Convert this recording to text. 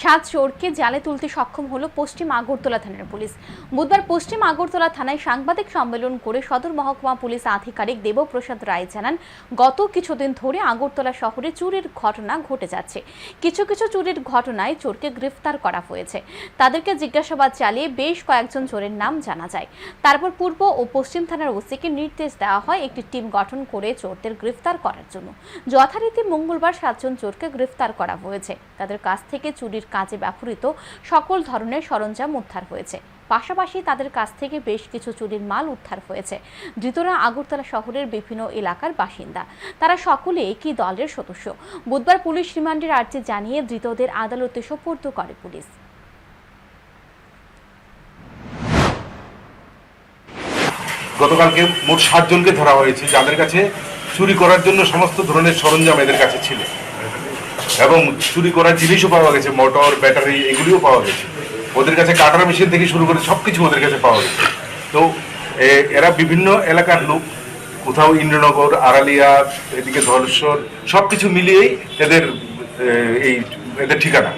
সাত চোরকে জালে তুলতে সক্ষম হলো পশ্চিম আগরতলা থানার পুলিশ। বুধবার পশ্চিম আগরতলা থানায় সাংবাদিক সম্মেলন করে সদর মহকুমা পুলিশ আধিকারিক দেবপ্রসাদ রায় জানান, গত কিছুদিন ধরে আগরতলা শহরে চুরির ঘটনা ঘটে যাচ্ছে। কিছু কিছু চুরির ঘটনায় চোরকে গ্রেফতার করা হয়েছে। তাদেরকে জিজ্ঞাসাবাদ চালিয়ে বেশ কয়েকজন চোরের নাম জানা যায়। তারপর পূর্ব ও পশ্চিম থানার ওসিকে নির্দেশ দেওয়া হয় একটি টিম গঠন করে চোরদের গ্রেফতার করার জন্য। যথারীতি মঙ্গলবার সাতজন চোরকে গ্রেফতার করা হয়েছে। তাদের কাছ থেকে চুরির কাজে ব্যবহৃত সকল ধরনের সরঞ্জাম উদ্ধার হয়েছে। পাশাপাশি তাদের কাছ থেকে বেশ কিছু চুরির মাল উদ্ধার হয়েছে। ধৃতরা আগরতলা শহরের বিভিন্ন এলাকার বাসিন্দা। তারা সকলে একই দলের সদস্য। বুধবার পুলিশ রিমান্ডের আর্জি জানিয়ে ধৃতদের আদালতে সোপর্দ করে পুলিশ। গতকালকে মোট সাতজনকে ধরা হয়েছে, যাদের কাছে চুরি করার জন্য সমস্ত ধরনের সরঞ্জাম এদের কাছে ছিল। এবং চুরি করার জিনিসও পাওয়া গেছে, মোটর, ব্যাটারি, এগুলিও পাওয়া গেছে। ওদের কাছে কাটার মেশিন থেকে শুরু করে সব কিছু ওদের কাছে পাওয়া গেছে। তো এরা বিভিন্ন এলাকার লোক, কোথাও ইন্দ্রনগর, আড়ালিয়া, এদিকে ধলেশ্বর সব কিছু মিলিয়েই এদের এই, এদের ঠিকানা।